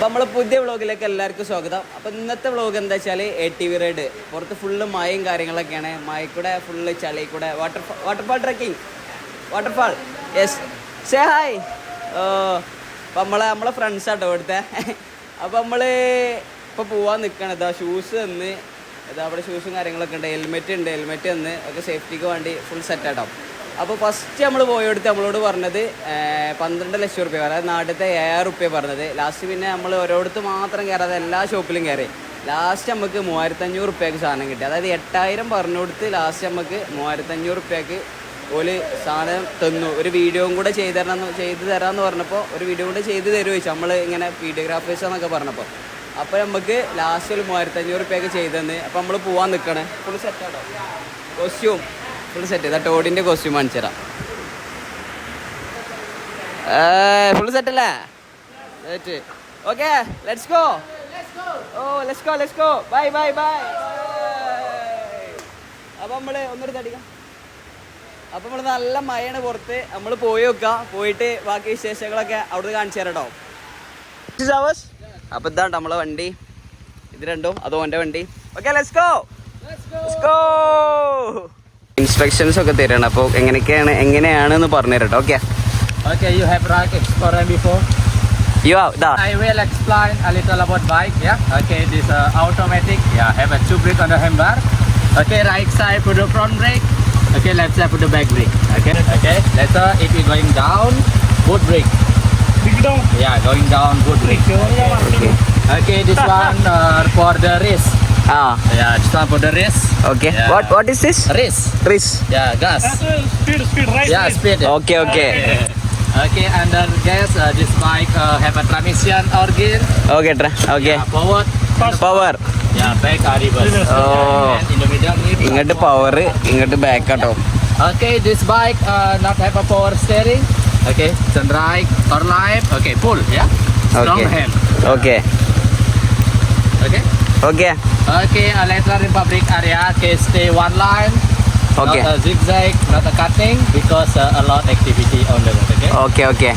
അപ്പം നമ്മളെ പുതിയ വ്ളോഗിലേക്ക് എല്ലാവർക്കും സ്വാഗതം. അപ്പം ഇന്നത്തെ വ്ളോഗ് എന്താ വെച്ചാൽ എ ടി വി റൈഡ് പുറത്ത് ഫുള്ള് മഴയും കാര്യങ്ങളൊക്കെയാണ്. മായക്കൂടെ കൂടെ ഫുള്ള് ചളി കൂടെ water waterfall trekking waterfall yes say hi ഓ അപ്പം നമ്മളെ നമ്മളെ ഫ്രണ്ട്സ് ആട്ടോ ഇവിടുത്തെ. അപ്പം നമ്മൾ ഇപ്പോൾ പോവാൻ നിൽക്കണം ഇതാ ഷൂസ് തന്ന്. ഇതാ അവിടെ ഷൂസും കാര്യങ്ങളൊക്കെ ഉണ്ട്. ഹെൽമെറ്റ് ഉണ്ട്. ഹെൽമെറ്റ് തന്ന്. ഒക്കെ സേഫ്റ്റിക്ക് വേണ്ടി ഫുൾ സെറ്റ് ആട്ടോ. അപ്പോൾ ഫസ്റ്റ് നമ്മൾ പോയെടുത്ത് നമ്മളോട് പറഞ്ഞത് പന്ത്രണ്ട് ലക്ഷം റുപ്യ അതായത് നാട്ടിലത്തെ ഏഴായിരം റുപ്യ പറഞ്ഞത്. ലാസ്റ്റ് പിന്നെ നമ്മൾ ഓരോടത്ത് മാത്രം കയറാതെ എല്ലാ ഷോപ്പിലും കയറി ലാസ്റ്റ് നമുക്ക് മൂവായിരത്തഞ്ഞൂറ് റുപ്യക്ക് സാധനം കിട്ടി. അതായത് എട്ടായിരം പറഞ്ഞു കൊടുത്ത് ലാസ്റ്റ് നമുക്ക് മൂവായിരത്തഞ്ഞൂറ് റുപ്യക്ക് ഒരു സാധനം തന്നു. ഒരു വീഡിയോയും കൂടെ ചെയ്തു തരണം ചെയ്ത് തരാമെന്ന് പറഞ്ഞപ്പോൾ ഒരു വീഡിയോ കൂടെ ചെയ്ത് തരുമോ ചോദിച്ചു. നമ്മൾ ഇങ്ങനെ വീഡിയോഗ്രാഫേഴ്സ് എന്നൊക്കെ പറഞ്ഞപ്പോൾ അപ്പോൾ നമുക്ക് ലാസ്റ്റ് ഒരു മൂവായിരത്തഞ്ഞൂറ് റുപ്യക്ക് ചെയ്ത് തന്ന് അപ്പോൾ നമ്മൾ പോവാൻ നിൽക്കണേ ഫുൾ സെറ്റാണോ കോസ്റ്റ്യൂം ഫുൾ സെറ്റ് ഇതാ ടോഡിന്റെ കോസ്റ്റ്യൂം കാണിച്ചു തരാം. ഫുൾ സെറ്റ് അല്ലേ? Set okay let's go oh let's go let's go bye bye bye അപ്പം നമ്മൾ ഒന്നൊരു തടിക്കാം അപ്പം നമ്മൾ നല്ല മഴയാണ് പുറത്ത്. നമ്മൾ പോയി നോക്കുക പോയിട്ട് ബാക്കി വിശേഷങ്ങളൊക്കെ അവിടുന്ന് കാണിച്ചു തരാം കേട്ടോ അപ്പം ഇതാണ് നമ്മളെ വണ്ടി. ഇത് രണ്ടും അതോ എന്റെ വണ്ടി. Okay let's go let's go instructions ഒക്കെ തരണം അപ്പോൾ എങ്ങനെയൊക്കെയാണ് എങ്ങനെയാണെന്ന് പറഞ്ഞു തരട്ടോ okay Okay, you have ride explorer before? യോ ഇതാ I will explain a little about bike, yeah? Okay, this uh, automatic, yeah, have a two brake on the handbar. Okay, right side put the front brake. Okay, left side put the back brake. Okay, okay. Later, if you're going down, both brake. Yeah, going down, both brake. Okay Okay, this one uh, for the race. ആ Yeah, this time for the race. Okay. Yeah. What what is this? Race. Race. Yeah, gas. Speed, speed, right Yeah, speed. speed. Okay, okay. Okay, and then guys, uh, this bike uh, have a transmission or gear. Okay, tra okay. Yeah, power. Power Yeah, back or reverse. Oh. In the middle, maybe. ഇങ്ങോട്ട് power ഇങ്ങോട്ട് back Okay, bike uh, not have a power steering. Okay, turn right or left. Okay, pull. Yeah. Strong Okay. hand. Okay Okay. Okay Okay, a later in public area, okay, stay one line. Okay. Not a zigzag, not a cutting, because uh, a lot activity on the road. Okay. Okay. Okay.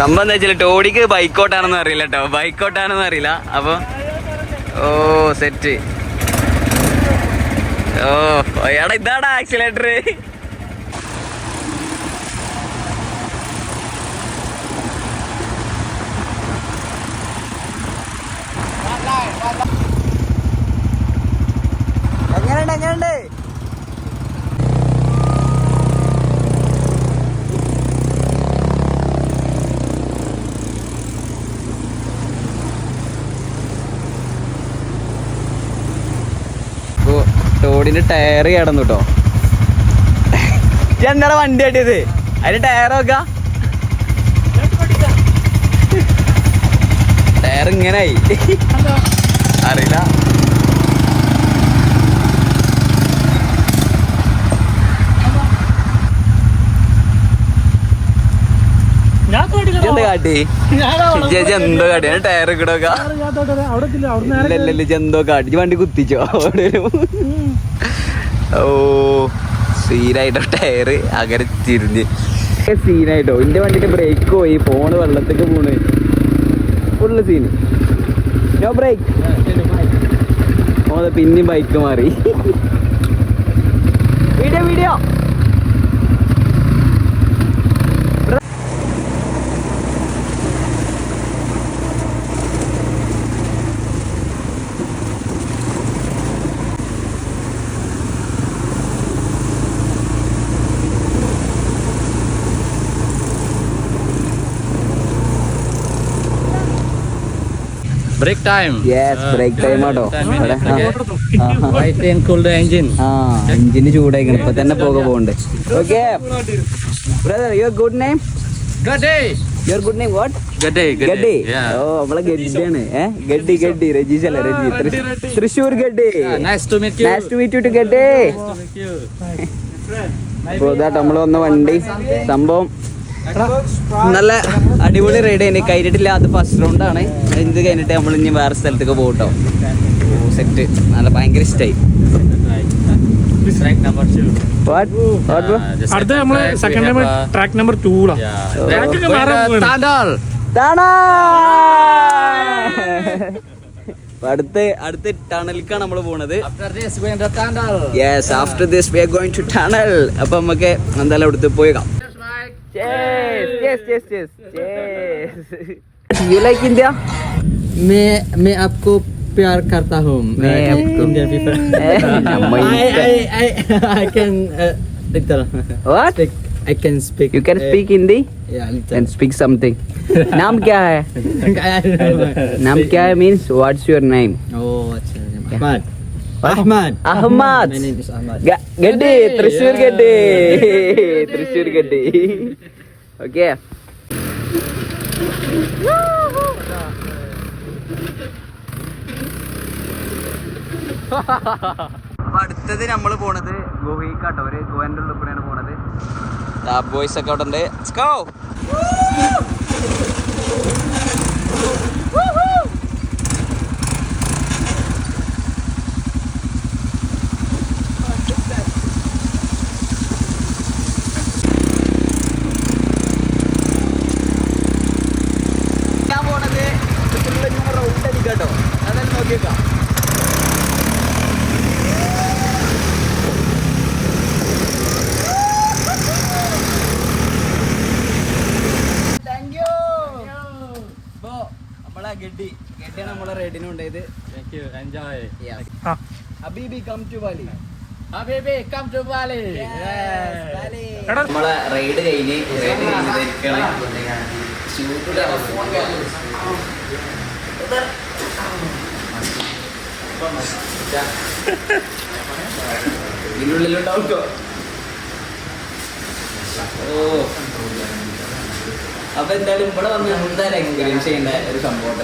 സംഭവം എന്താ വെച്ചാൽ ടോഡിക്ക് ബൈക്കോട്ടാണെന്ന് അറിയില്ല കേട്ടോ ബൈക്കോട്ടാണെന്ന് അറിയില്ല അപ്പൊ ഓ set ഓ എടാ ഇതാടാ accelerator ടോഡിന്റെ tyre കിടന്നു കേട്ടോ എന്താണ് വണ്ടി ആട്ടിയത് അതിന് ടയർ നോക്ക. ടയർ ഇങ്ങനായി. അറിയില്ല. ഞാൻ എന്താ കാട്ടി? ചേച്ചി എന്തോ കാട്ടി? ഞാൻ ടയർ ഇക്കടോക്ക ഞാൻ അവിടെ എത്തില്ല. അവിടെ ഇല്ല ഇല്ല ഇല്ല എന്തോ കാട്ടി? വണ്ടി കുത്തിച്ചോ? അവിടെ. ഓ സീനായിട്ടോ ടയറ് അകരെ തിരിഞ്ഞ്. സീനായിട്ടോ എന്റെ വണ്ടിന്റെ ബ്രേക്ക് പോയി ഫോണ് വെള്ളത്തേക്ക് പോണ്. ഫുള്ള് സീന് നോ ബ്രേക്ക് ഓ പിന്നെയും ബൈക്ക് മാറി. Video video. Break time yes break time ആട്ടോ. Time. ഇവിടെ minutes, okay. ആ, എഞ്ചിന് ചൂടായിക്കണം. ഇപ്പൊ തന്നെ പോക പോകണ്ട് okay brother your good name. Your good name what Good day. Good ഗഡി day. Yeah. ഓ നമ്മളെ ഗഡിയാണ് ഏ? ഗഡി ഗഡി രജീഷ് അല്ല Raji Thrissur ഗഡി nice to to you nice to meet you too ഗഡി Nice to അപ്പോൾ ഇതാ നമ്മൾ വന്ന വണ്ടി സംഭവം നല്ല അടിപൊളി റൈഡ് തന്നെ കഴിഞ്ഞിട്ടില്ല അത് ഫസ്റ്റ് റൗണ്ട് ആണ്. ഇത് കഴിഞ്ഞിട്ട് നമ്മൾ ഇനി വേറെ സ്ഥലത്തേക്ക് പോകട്ടോ സെറ്റ് നല്ല ഭയങ്കര ഇഷ്ടമായി അടുത്ത നമ്മൾ സെക്കൻഡ് ടൈം. ട്രാക്ക് നമ്പർ അടുത്ത് അടുത്ത് ടണലിക്കാണ് നമ്മൾ പോണത്. Yes after this we are going to tunnel അപ്പൊ നമുക്ക് എന്തായാലും അവിടുത്തെ പോയേക്കാം Cheers! Yes, yes, yes, yes. You like India? मैं मैं आपको प्यार करता हूँ मैं आपको India people I I I I can little what like, I can speak. You can speak uh, Hindi. Yeah, little. And speak something. नाम क्या है? नाम क्या है means what's your name? Oh, अच्छा. Yeah. Ahmad. ഗ- ഗഡ്ഡി തൃശ്ശൂർ ഗഡ്ഡി തൃശ്ശൂർ ഗഡ്ഡി ഓക്കെ അടുത്തത് നമ്മൾ പോണത് ഗോഹിക്കാട്ടോ ഒരു ഗോവന്റെ ഉള്ളിൽ കൂടെയാണ് പോണത്. ബോയ്സ് ഒക്കെ അവിടെ ഉണ്ട് നോക്കിയേക്കാം യു ഇപ്പോ നമ്മളെ ഗഡ്ഡി. ഗഡ്ഡിയാണ് നമ്മളെ റൈഡിന് ഉണ്ടായത് thank you. Enjoy. ആ. അബീബി കം ടു ബാലി നമ്മളെ റൈഡ് കഴിഞ്ഞ് റൈഡ് കഴിഞ്ഞിരിക്കണേ ഓ. അപ്പൊ എന്തായാലും ഇവിടെ വന്ന് എന്തായാലും എക്സ്പീരിയൻസ് ചെയ്യേണ്ട ഒരു സംഭവം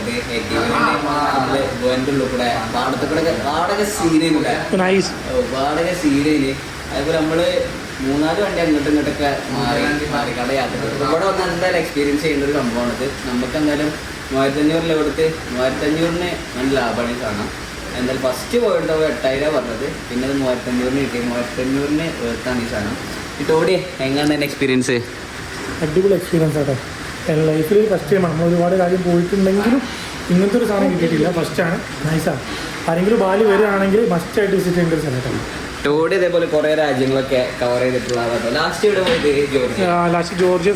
നമ്മൾ ഗോവന്റെ ഉള്ളിൽ കൂടെ പാടത്ത് കൂടെ വാടക സീനില്ല നൈസ് വാടക സീരിയൽ അതേപോലെ നമ്മൾ മൂന്നാൽ വണ്ടി അങ്ങോട്ടും ഇങ്ങോട്ടൊക്കെ മാറി മാറി യാത്ര. ഇവിടെ വന്ന് എന്തായാലും എക്സ്പീരിയൻസ് ചെയ്യേണ്ട ഒരു സംഭവമാണിത് നമുക്ക് എന്തായാലും മൂവായിരത്തി അഞ്ഞൂറിൽ ഇവിടുത്തെ മൂവായിരത്തി അഞ്ഞൂറിന് നല്ല ലാഭമാണ് കാണാം. എന്തായാലും ഫസ്റ്റ് പോയിട്ട് എട്ടായിരം പറഞ്ഞത് പിന്നെ അത് മൂവായിരത്തഞ്ഞൂറിന് കിട്ടി. മൂവായിരത്തഞ്ഞൂറിന് വേർത്താണ് ഈ സാധനം. ഈ എങ്ങനെയാണ് എന്റെ എക്സ്പീരിയൻസ് അടിപൊളി എക്സ്പീരിയൻസ് ആട്ടോ. എന്റെ ലൈഫിൽ ഫസ്റ്റ് ടൈമാണ് നമ്മൾ ഒരുപാട് കാര്യം പോയിട്ടുണ്ടെങ്കിലും ഇങ്ങനത്തെ ഒരു സാധനം കിട്ടിയിട്ടില്ല. ഫസ്റ്റാണ് നൈസാണ് ആരെങ്കിലും ബാലി വരികയാണെങ്കിൽ മസ്റ്റായിട്ട് വിസിറ്റ് ചെയ്യേണ്ട ഒരു സ്ഥലത്താണ് ടോടി ഇതേപോലെ കുറെ രാജ്യങ്ങളൊക്കെ കവർ ചെയ്തിട്ടുള്ള ലാസ്റ്റ് ഇവിടെ പോയത് Georgia? Last Georgia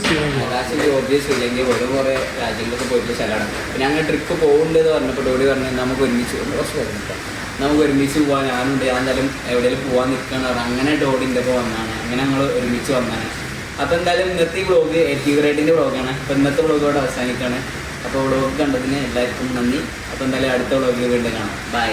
last Georgia Sri Lanka പോയി കുറേ രാജ്യങ്ങളൊക്കെ പോയിട്ടുള്ള സ്ഥലമാണ്. പിന്നെ അങ്ങനെ ട്രിപ്പ് പോകുന്നുണ്ട് എന്ന് പറഞ്ഞപ്പോൾ ടോഡി പറഞ്ഞു നമുക്ക് ഒരുമിച്ച് പോകും." കുറച്ച്. നമുക്ക് ഒരുമിച്ച് പോകാൻ ഞാനുണ്ട് ഞാൻ എന്തായാലും എവിടെയെങ്കിലും പോകാൻ നിൽക്കണം അങ്ങനെ ടോഡിന്റെ ഇപ്പോൾ വന്നാണ്. അങ്ങനെ ഞങ്ങൾ ഒരുമിച്ച് വന്നാണ്. അപ്പോൾ എന്തായാലും ഇന്നത്തെ ഈ വ്ളോഗ് എറ്റീവ് റൈഡിന്റെ വ്ളോഗാണ് അപ്പോൾ ഇന്നത്തെ വ്ളോഗോട് അവസാനിക്കുകയാണ്. അപ്പോൾ വ്ളോഗ് കണ്ടതിന് എല്ലാവർക്കും നന്ദി. അപ്പോൾ എന്തായാലും അടുത്ത വ്ളോഗിൽ വീണ്ടും കാണാം. ബൈ